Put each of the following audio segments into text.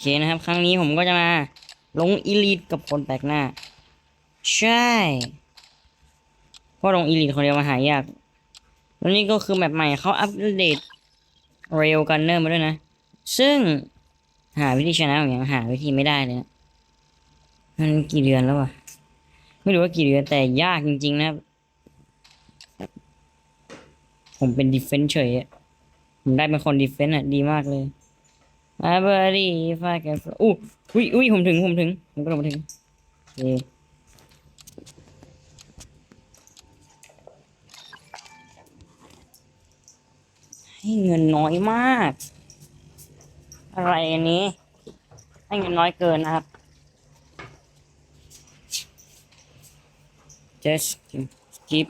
เคนะครับ ครั้งนี้ผมก็จะมา ลงอีลิทกับคนแปลกหน้า ใช่เพราะลงอีลิทคนเดียวมาหายากแล้วนี่ก็คือแบบใหม่เขาอัปเดตเรลกันเนอร์มาด้วยนะ ซึ่งหาวิธีชนะอย่างหาวิธีไม่ได้เลยนะมันกี่เดือนแล้ววะไม่รู้ว่ากี่เดือนแต่ยากจริง ๆ นะครับ ผมเป็นดิเฟนส์เฉยอะผมได้เป็นคนดิเฟนส์อะ ดีมากเลย มาเบอร์ดี้ฟาแกนอู้อุ้ยอุ้ยผมถึงผมถึงผมก็ลงมถึงโอเคให้เงินน้อยมาก อะไรอันนี้ ให้เงินน้อยเกินนะครับ just skip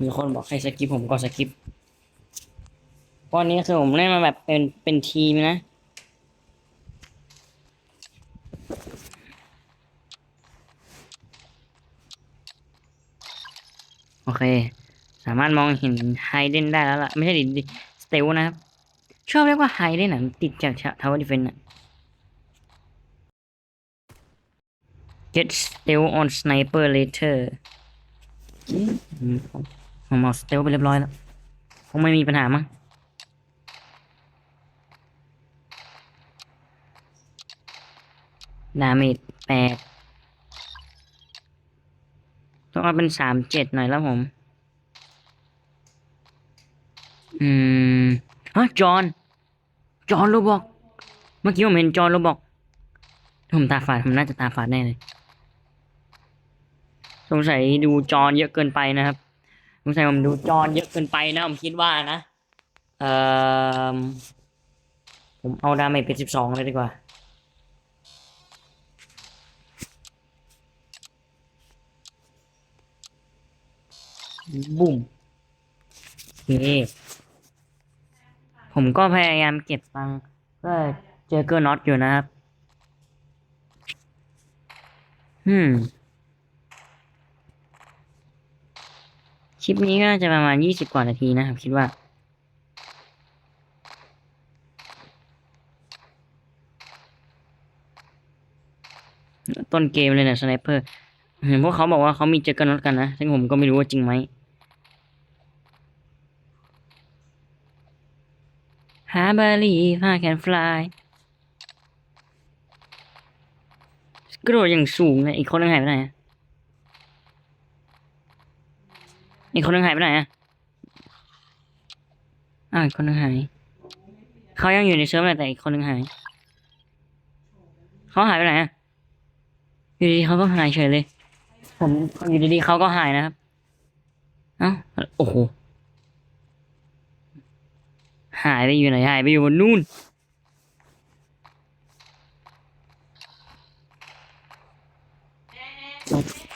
มีคนบอกให้สกิปผมก็สกิป พราะอันนี้คือผมเล่นมาแบบเป็นเป็นทีมนะ โอเค สามารถมองเห็นไฮเดนได้แล้วล่ะ ไม่ใช่ดิสเตลนะครับ ชอบเรียกว่าไฮเดนอะมันติดจากทาวเวอร์ดิเฟนอะ get still on sniper later ผมผมเอาสเตลไปเรียบร้อยแล้ว คงไม่มีปัญหามั้ง ดาเมจแปดต้องเอาเป็นสามเจ็ดหน่อยแล้วผม อืมฮะจอห์นจอห์นโรบอก เมื่อกี้ผมเห็นจอห์นโรบอก ผมตาฝาดผมน่าจะตาฝาดแน่เลย สงสัยดูจอนเยอะเกินไปนะครับ สงสัยผมดูจอนเยอะเกินไปนะผมคิดว่านะ เอ่อ ผมเอาดาเมจเป็นสิบสองเลยดีกว่า บุ้มโอเคผมก็พยายามเก็บตังเพื่อเจอเกอร์น็อตอยู่นะครับ อืม คลิปนี้ก็น่าจะประมาณยี่สิบกว่านาทีนะครับ คิดว่า ต้นเกมเลยนี่ยสไนเปอร์เห็นพวกเขาบอกว่าเขามีเจอกันน็อตกันนะซึ่งผมก็ไม่รู้ว่าจริงไหม I believe I can fly กระโดดอย่างสูงเลยอีกคนนึงหายไปไหนอีกคนนึงหายไปไหนอะอ้าวอีกคนนึงหายเขายังอยู่ในเซิร์ฟแหละแต่อีกคนนึงหายเขาหายไปไหนอะอยู่ดีๆเขาก็หายเฉยเลย ผมอยู่ดีๆเขาก็หายนะครับเอ้าโอ้โห หายไปอยู่ไหนหายไปอยู่บนนู่น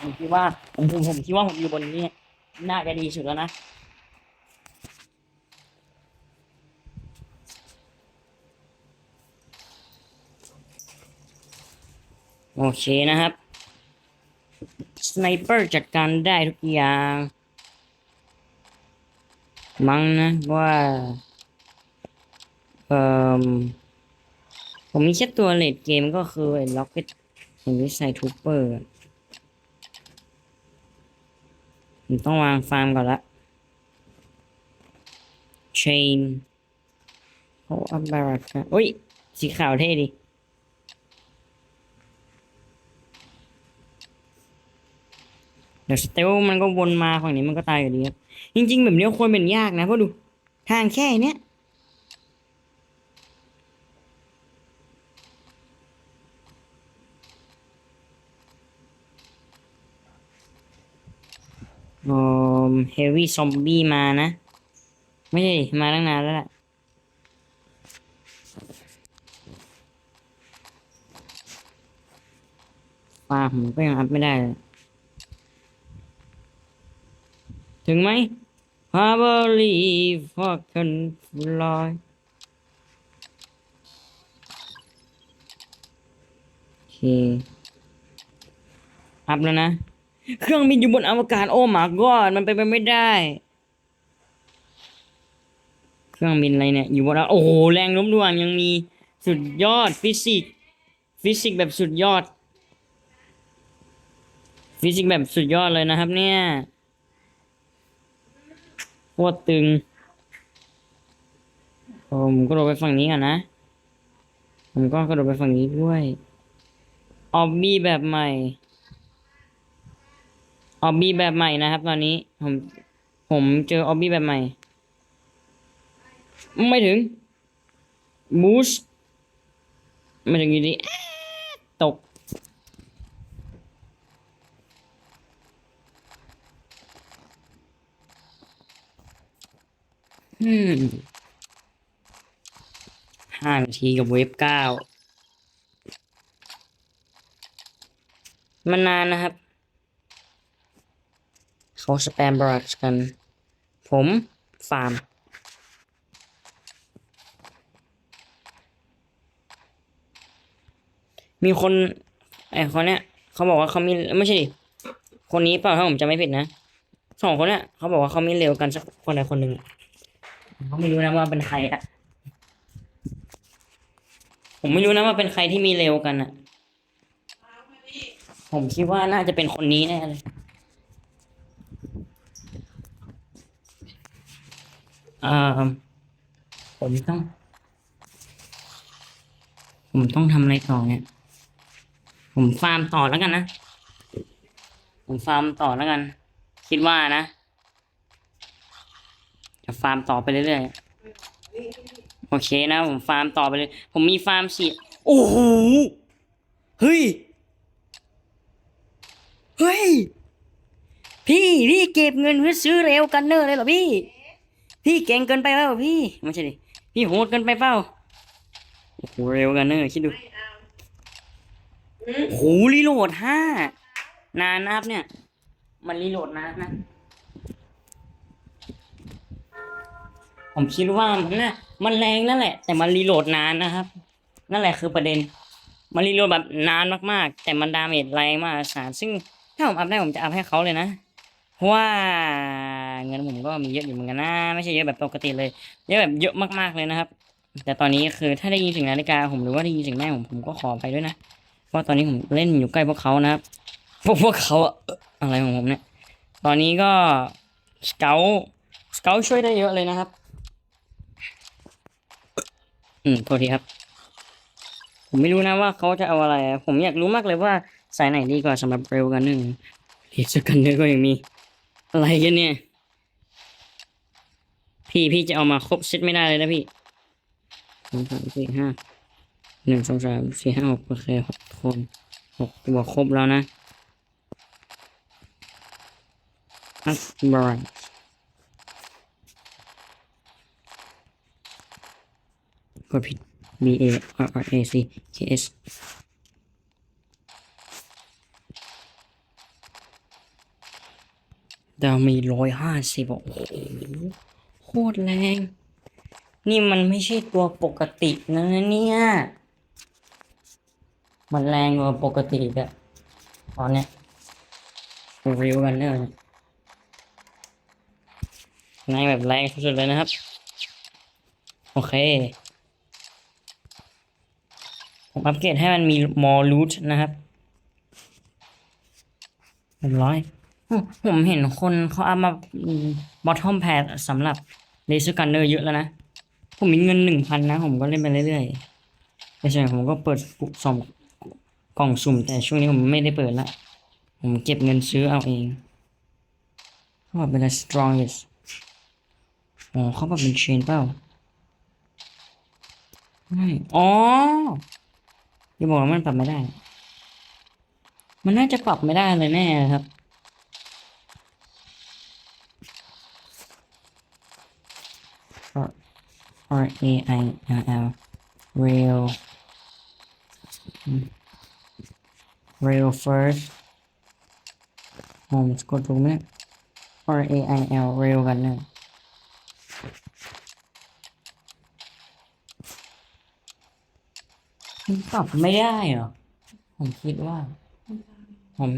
ผมคิดว่าผมผมผมคิดว่าผมอยู่บนนี้น่าจะดีสุดแล้วนะโอเคนะครับ สไนเปอร์จัดการได้ทุกอย่าง มั้งนะว่า เอ่อผมมีแค่ตัวเลดเกมก็คือไอ้ล็อกเก็ตเห็นวิสัยทูเปอร์ผมต้องวางฟาร์มก่อนละเชนโอ้อับบารักะอุ้ย สีขาวเท่ดีเดี๋ยวสเตลมันก็วนมาฝั่งนี้มันก็ตายอยู่ดีครับ จริง ๆ แบบนี้ควรเป็นยากนะเพราะดู ทางแค่เนี้ย โอ้ เฮฟวี่ซอมบี้มานะ ไม่ใช่มาตั้งนานแล้วแหละฟาผมก็ยังอัพไม่ได้เลยถึงไหม I believe I can fly โอเค อัพแล้วนะ เครื่องบินอยู่บนอวกาศโอ้มากอดมันเป็นไปไม่ได้ เครื่องบินอะไรเนี่ยอยู่บนอวโอ้โหแรงโน้มถ่วงยังมีสุดยอดฟิสิกส์ฟิสิกส์แบบสุดยอด ฟิสิกส์แบบสุดยอดเลยนะครับ เนี่ยโคตรตึงผมก็โดดไปฝั่งนี้ก่อนนะ ผมก็กระโดดไปฝั่งนี้ด้วย ออบบี้แบบใหม่ ออบบี้แบบใหม่นะครับ ตอนนี้ผมผมเจอออบบี้แบบใหม่ ไม่ถึงบูสไม่ถึงอยู่ดีตก ห้านาทีกับเวฟเก้ามันนานนะครับ เขาสแปมบรัชกัน ผมฟาร์ม มีคนไอ้คนเนี้ยเขาบอกว่าเขามีไม่ใช่ดิคนนี้เปล่าถ้าผมจำไม่ผิดนะสองคนเนี้ยเขาบอกว่าเขามีเร็วกันสักคนใดคนหนึ่งเขาไม่รู้นะว่าเป็นใครอะผมไม่รู้นะว่าเป็นใครที่มีเร็วกันอะผมคิดว่าน่าจะเป็นคนนี้แน่เลยอ่า ผมต้อง ผมต้องทำอะไรต่อเนี่ย ผมฟาร์มต่อแล้วกันนะ ผมฟาร์มต่อแล้วกัน คิดว่านะ จะฟาร์มต่อไปเรื่อยๆ โอเคนะ ผมฟาร์มต่อไปเลย ผมมีฟาร์มสี่โอ้โห เฮ้ย เฮ้ย พี่ พี่เก็บเงินเพื่อซื้อเร็วกันเนอร์เลยเหรอพี่ พี่เก่งเกินไปเปล่าพี่ไม่ใช่ดิพี่โหดเกินไปเปล่าโอ้โหเร็วกันเนอร์คิดดูโอ้โหรีโหลดห้านานนะครับเนี่ย มันรีโหลดนานนะผมคิดว่ามันน่ะมันแรงนั่นแหละ แต่มันรีโหลดนานนะครับ นั่นแหละคือประเด็น มันรีโหลดแบบนานมากๆ แต่มันดาเมจแรงมากสารซึ่งถ้าผมอัพได้ผมจะอัพให้เขาเลยนะ เพราะว่าเงินผมก็มีเยอะอยู่เหมือนกันนะ ไม่ใช่เยอะแบบปกติเลย เยอะแบบเยอะมากๆเลยนะครับ แต่ตอนนี้คือถ้าได้ยินเสียงนาฬิกาผมหรือว่าได้ยินเสียงแม่ผมผมก็ขอไปด้วยนะเพราะตอนนี้ผมเล่นอยู่ใกล้พวกเขานะครับ พวกพวกเขาอะอะไรของผมเนี่ย ตอนนี้ก็สเกลสเกลช่วยได้เยอะเลยนะครับ อืมโทษทีครับ ผมไม่รู้นะว่าเขาจะเอาอะไร ผมอยากรู้มากเลยว่าสายไหนดีกว่าสำหรับเร็วกันหนึ่งเฮสกันเนอร์ก็ยังมี อะไรกันเนี่ย พี่พี่จะเอามาครบเซตไม่ได้เลยนะพี่สองสามสี่ห้าหนึ่งสองสามสี่ห้าหกโอเคหกคนหกตัวครบแล้วนะอัพบรายก็ผิด B A R R A C K S ดาวมีร้อยห้าสิบโอ้โหโคตรแรง นี่มันไม่ใช่ตัวปกตินะเนี่ย มันแรงกว่าปกติอะตอนเนี้ยรีวิวกันเนอร์แรงแบบแรงสุดๆเลยนะครับ โอเค ผมอัปเกรดให้มันมีมอลูทนะครับเรียบร้อย ผมเห็นคนเขาเอามาบอททอมแพดสำหรับเลเซอร์กันเนอร์เยอะแล้วนะ ผมมีเงินหนึ่งพันนะ ผมก็เล่นไปเรื่อยๆแต่ส่วนใหญ่ผมก็เปิดสองกล่องสุ่ม แต่ช่วงนี้ผมไม่ได้เปิดละ ผมเก็บเงินซื้อเอาเองเขาบอกเป็น the strongest อ๋อเขาบอกเป็นเชนเปล่าไม่อ๋ออย่าบอกว่ามันปรับไม่ได้ มันน่าจะปรับไม่ได้เลยแน่ครับ R A I L L rail rail first ผมสะกดถูกไหมเนี่ย R A I L rail กันเนี่ยมันปรับไม่ได้เหรอ ผมคิดว่า ผม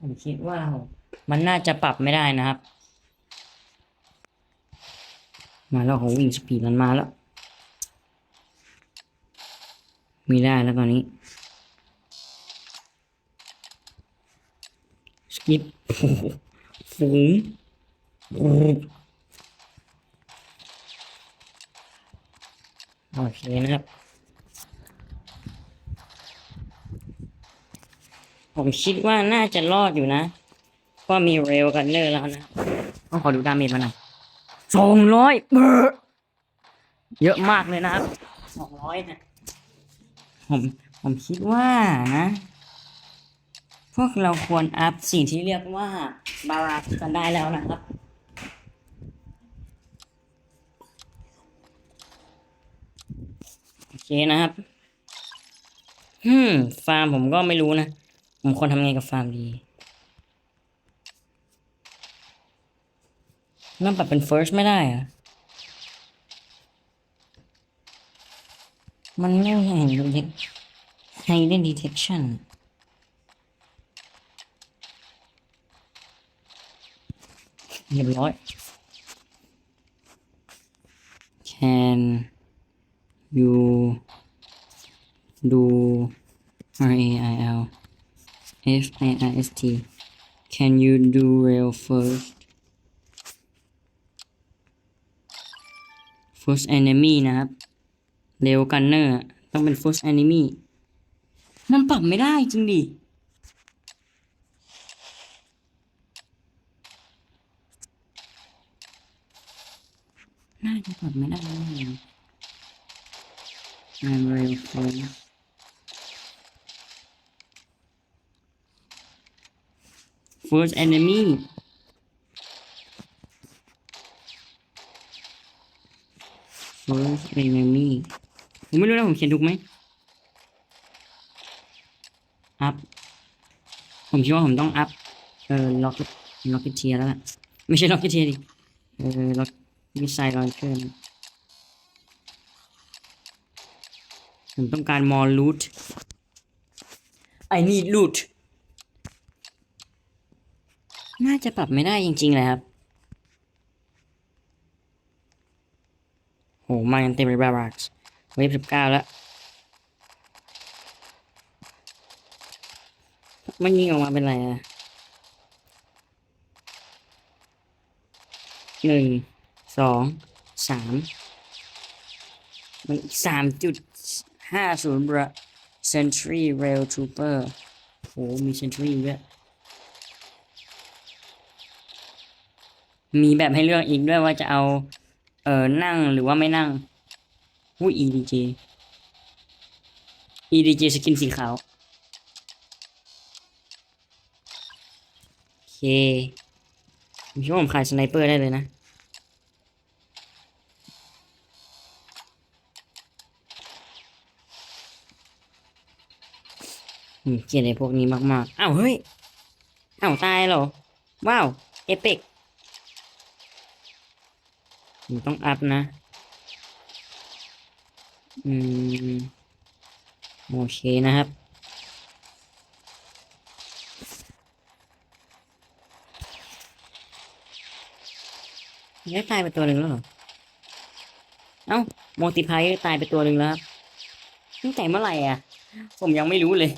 ผมคิดว่า มันน่าจะปรับไม่ได้นะครับ มาแล้วของวิ่งสปีดมันมาแล้วมีได้แล้วตอนนี้สกิปฝูงโอเคนะครับผมคิดว่าน่าจะรอดอยู่นะ เพราะมีเรลกันเนอร์แล้วนะต้องขอดูดาเมจมาหน่อย สองร้อยเบอร์เยอะมากเลยนะครับสองร้อยนะผมผมคิดว่านะ พวกเราควรอัพสิ่งที่เรียกว่าบารากันได้แล้วนะครับโอเคนะครับฮึมฟาร์มผมก็ไม่รู้นะ ผมควรทำไงกับฟาร์มดี นั่นปรับเป็น first ไม่ได้อะมันไม่เห็น detect hidden detection เรียบร้อย can you do R A I L F a I S T can you do rail first first enemy นะครับเรวกันเนอร์ต้องเป็น first enemy มันปรับไม่ได้จริงดิน่าจะปรับไม่ได้เลย I'm real first first enemy first enemy ผมไม่รู้นะผมเขียนถูกไหม up ผมคิดว่าผมต้อง up เออล็อกล็อกเทียแล้วล่ะ ไม่ใช่ล็อกเทียดิ เออล็อกมิสไซล์ลอนเชอร์ผมต้องการ more loot I need loot น่าจะปรับไม่ได้จริงๆเลยครับ โหมากันเต็มเลยบารักส์เวฟสิบเก้าแล้ว มันยิงออกมาเป็นไรอะหนึ่งสองสามมันสามจุดห้าศูนย์บระ Century Rail Trooper โหมี Century ด้วยมีแบบให้เลือกอีกด้วยว่าจะเอา เอ่อนั่งหรือว่าไม่นั่งหู้ EDJ EDJ สกินสีขาว โอเคผมคิดว่าผมขายสไนเปอร์ได้เลยนะ เกลียดไอ้พวกนี้มาก ๆ อ้าว เฮ้ย อ้าว ตายเหรอ ว้าว เอพิก ผมต้องอัพนะ อืม โอเคนะครับยังตายไปตัวหนึ่งแล้วเหรอ เอ้าโมติพายตายไปตัวหนึ่งแล้วครับตั้งแต่เมื่อไหร่อะ ผมยังไม่รู้เลย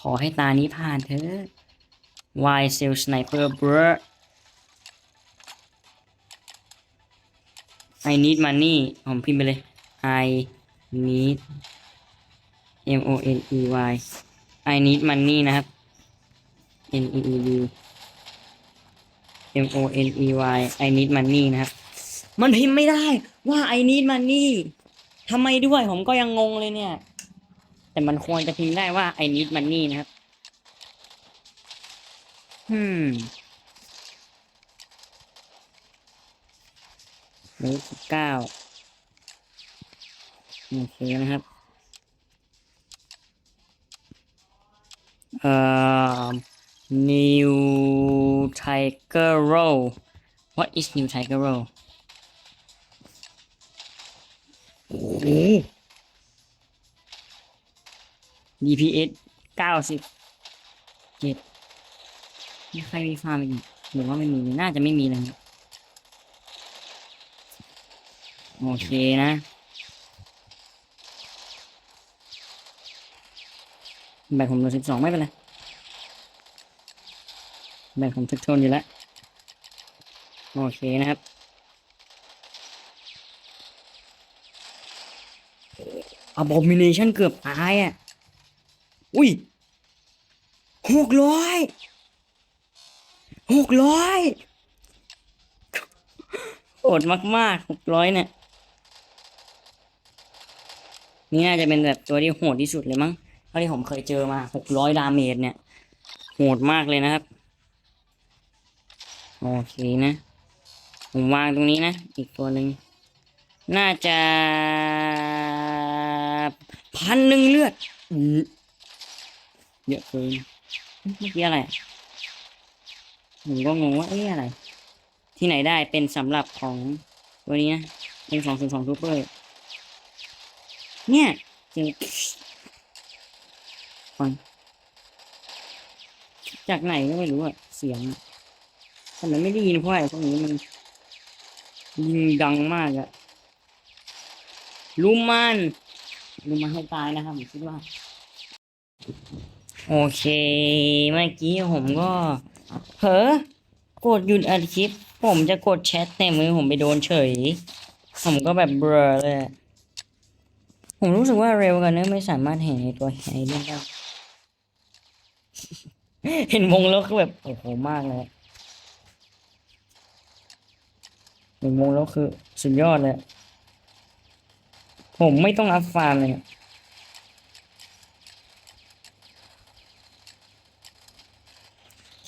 ขอให้ตานี้ผ่านเถอะ Why Cell Sniper bro I need money ผมพิมพ์ไปเลย I need M O N E Y I need money นะครับ N E E D M O N E Y I need money นะครับ มันพิมพ์ไม่ได้ว่า I need money ทำไมด้วยผมก็ยังงงเลยเนี่ย แต่มันควรจะพิมพ์ได้ว่า I need money นะครับ อืมเลขสิบเก้าโอเคนะครับ เอ่อ New Tiger Roll What is New Tiger Roll DPS เก้าสิบเจ็ด มีใครมีฟาร์มอีกหรือว่าไม่มีน่าจะไม่มีเลยครับโอเคนะแบตผมเหลือสิบสองไม่เป็นไรแบตผมทึกทนอยู่แล้ว โอเคนะครับ Abomination เกือบตายอะ อุ้ยหกร้อย หกร้อยโหดมากๆหกร้อยเนี่ย นี่น่าจะเป็นแบบตัวที่โหดที่สุดเลยมั้งเท่าที่ผมเคยเจอมาหกร้อยดาเมจเนี่ย โหดมากเลยนะครับ โอเคนะ ผมวางตรงนี้นะ อีกตัวหนึ่ง น่าจะพันหนึ่งเลือดเยอะเกินเมื่อกี้อะไร ผมก็งงว่าเอ๊ะอะไร ที่ไหนได้เป็นสำหรับของตัวนี้นะเป็นสองศูนย์สองซูเปอร์เนี่ยเจอฟังจากไหนก็ไม่รู้อะเสียงอะแต่มันไม่ได้ยินเพราะอะไรพวกนี้มันยิงดังมากอะลุมมันลุมมันให้ตายนะครับผมคิดว่า โอเค เมื่อกี้ผมก็ เผลอกดหยุดอัดคลิป ผมจะกดแชทแต่มือผมไปโดนเฉย ผมก็แบบเบลอเลย ผมรู้สึกว่าเร็วกันเนะไม่สามารถเห็นในตัวไอ้นี่ได้ เห็นวงแล้วคือแบบโอ้โหมากเลยเห็นวงแล้วคือสุดยอดเลย ผมไม่ต้องอัพฟาร์มเลยอะ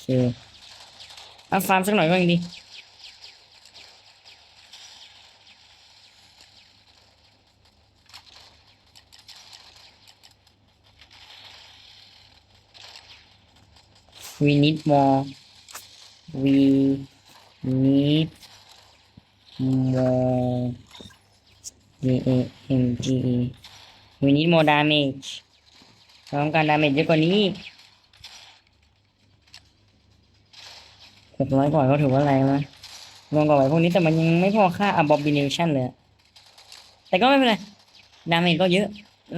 โอ เคอัพฟาร์มสักหน่อยก็ยังดี we need more we need more D A M G E we need more damage เราต้องการ damage เยอะกว่านี้ หกร้อยกว่าก็ถือว่าแรงนะลองกว่าไว้พวกนี้แต่มันยังไม่พอค่า abomination เลย แต่ก็ไม่เป็นไร damage ก็เยอะ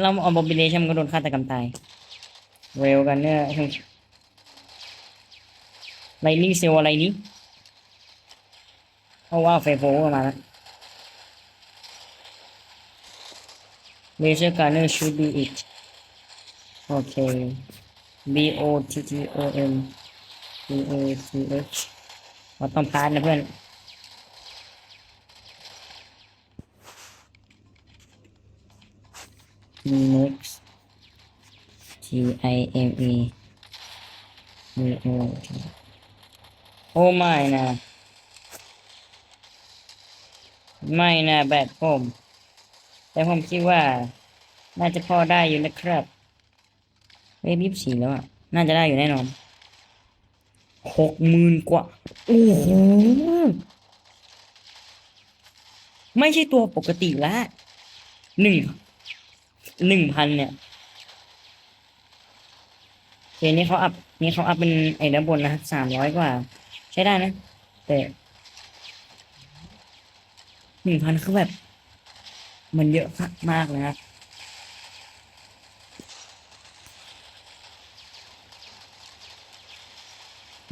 เรา abomination มันก็โดนฆาตกรรมตาย เร็วกันเนี่ยไลนิ่งเซลอะไรนี้เพราะว่าไฟโฟมาแล้วเลเซอร์การ์เนอร์ should be it โอเค B O T T O M B A T H ราต้องพาร์ทนะเพื่อน next T I M E B O โอ้ไม่นะ ไม่นะแบบผม แต่ผมคิดว่า น่าจะพอได้อยู่นะครับเว็บยี่สิบสี่แล้วอะ น่าจะได้อยู่แน่นอน หกหมื่นกว่า โอ้โห ไม่ใช่ตัวปกติละหนึ่งหนึ่งพันเนี่ยเคนี่เขาอัพนี่เขาอัพเป็นไอ้ด้านบนนะสามร้อยกว่า ใช้ได้นะ แต่หนึ่งพันคือแบบ มันเยอะมากเลยนะ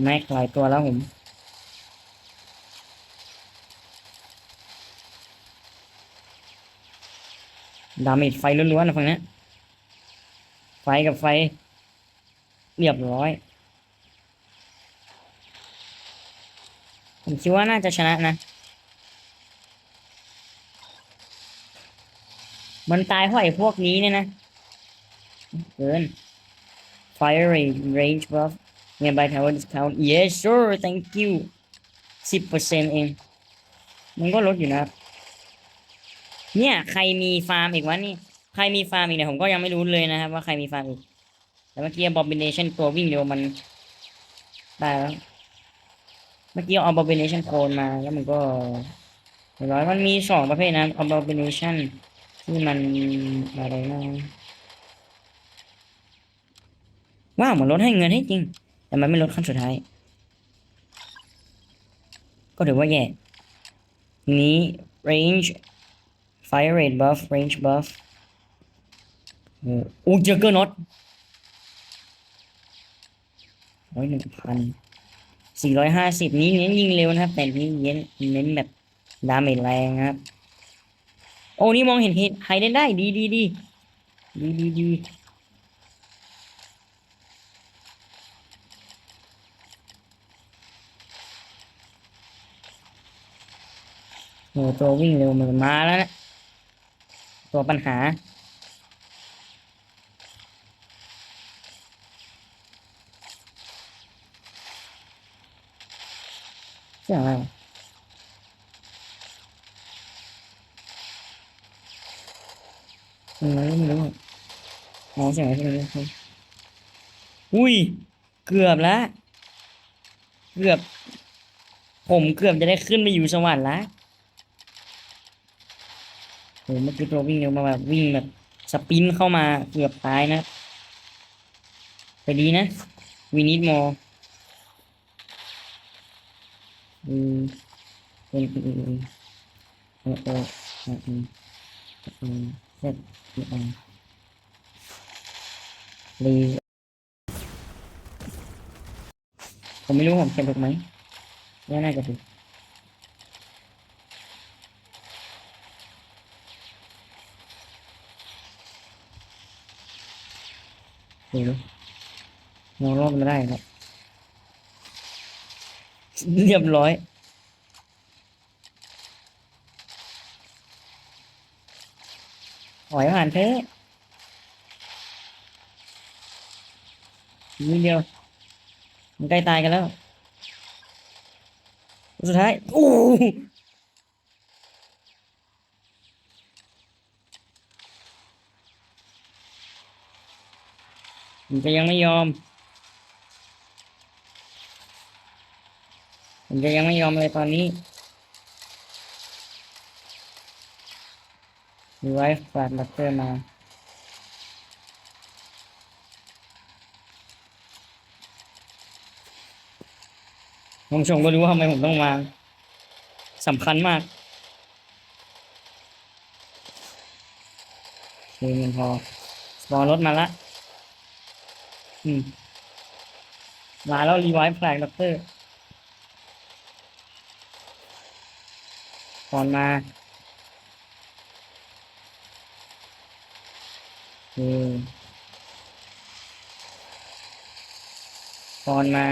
แม็กหลายตัวแล้วผมดาเมจไฟล้วนๆนะฝั่งนี้ไฟกับไฟ เรียบร้อย ผมคิดว่าน่าจะชนะนะ มันตายเพราะไอ้พวกนี้เนี่ยนะ เกิน Fire range buff nearby tower discount yes sure thank you สิบเปอร์เซ็นเอง มันก็ลดอยู่นะครับ เนี่ยใครมีฟาร์มอีกวะนี่ ใครมีฟาร์มอีกเนี่ยผมก็ยังไม่รู้เลยนะครับ ว่าใครมีฟาร์มอีก แต่เมื่อกี้บอบบิเนชันตัววิ่งเร็วมันได้แล้วเมื่อกี้เอา abomination cone มาแล้วมันก็ร้อยมันมีสองประเภทนะ abomination ที่มันอะไรนะว้าวเหมันลดให้เงินให้จริง แต่มันไม่ลดขั้นสุดท้าย ก็ถือว่าแย่ นี้ range fire rate buff range buff อ้โอ้เจอเกอร์น็อตร้อยหนึ่งพันสี่ร้อยห้าสิบนี้เน้นยิงเร็วนะครับ แต่นี้เน้นเน้นแบบดาเมจแรงครับ โอ้นี่มองเห็นไฮเดนได้ ดีดีดีดีดีดี โอ้ตัววิ่งเร็วมันมาแล้วนะตัวปัญหา เสียงอะไรวะอะไรไม่รู้อะอ๋อเสียงอะไรเราเรียอุ้ย เกือบแล้ว เกือบ ผมเกือบจะได้ขึ้นไปอยู่สวรรค์แล้ว โหเมื่อกี้ตัววิ่งเร็วมาแบบวิ่งแบบสปินเข้ามาเกือบตายนะแต่ดีนะวีนิดมออืมเป็นอืมอืมเออเออเอออืมอืมเสร็จอืมรีผมไม่รู้ผมเขียนถูกไหมว่าน่าจะถูก ไม่รู้มองรอบไม่ได้ครับ เรียบร้อยหอยผ่านเทนิดเดียว มันใกล้ตายกันแล้ว สุดท้าย โอ้ มันจะยังไม่ยอมผมจะยังไม่ยอมเลยตอนนี้มีไว้ฝากบัตเตอร์มาผมชมก็รู้ว่าทำไมผมต้องวางสำคัญมากคือมันพอสปอร์รถมาละ อืม มาแล้วรีไวฟ์แฟลกด็อกเตอร์ก่อนมาอืมก่อนมา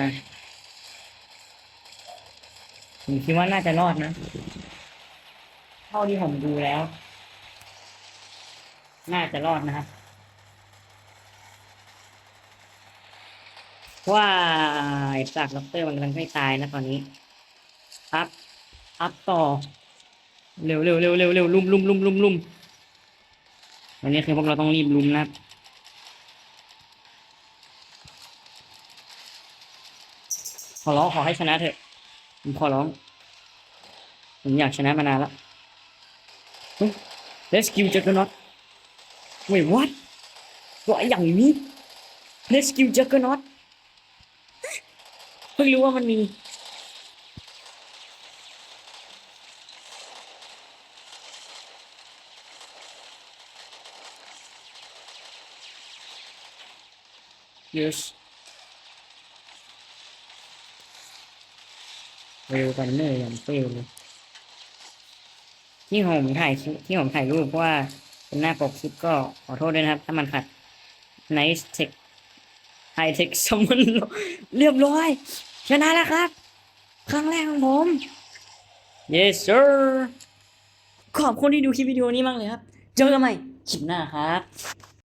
ผมคิดว่าน่าจะรอดนะ เท่าที่ผมดูแล้ว น่าจะรอดนะครับ ว่าไอ้จากด็อกเตอร์มันกำลังไม่ตายนะตอนนี้อัพอัพต่อ เร็วเร็วเร็วเร็วเร็วลุมลุมลุมลุมลุมวันนี้คือพวกเราต้องรีบลุมนะขอร้องขอให้ชนะเถอะ ผมขอร้อง ผมอยากชนะมานานแล้วเฮ้ย Rescue Juggernaut Wait what ตัวไอ้อย่างนี้ Rescue Juggernaut พิ่งรู้ว่ามันมี yes เร็วกันเนอร์อย่างเฟลเลยที่ผมถ่ายที่ผมถ่ายรูปเพราะว่าเป็นหน้าปกคลิปก็ขอโทษด้วยนะครับ ถ้ามันขัด nice tech high tech สมนเรียบร้อย ชนะแล้วครับ ครั้งแรกของผม yes sir ขอบคุณที่ดูคลิปวิดีโอนี้มากเลยครับ เจอกันใหม่คลิปหน้าครับ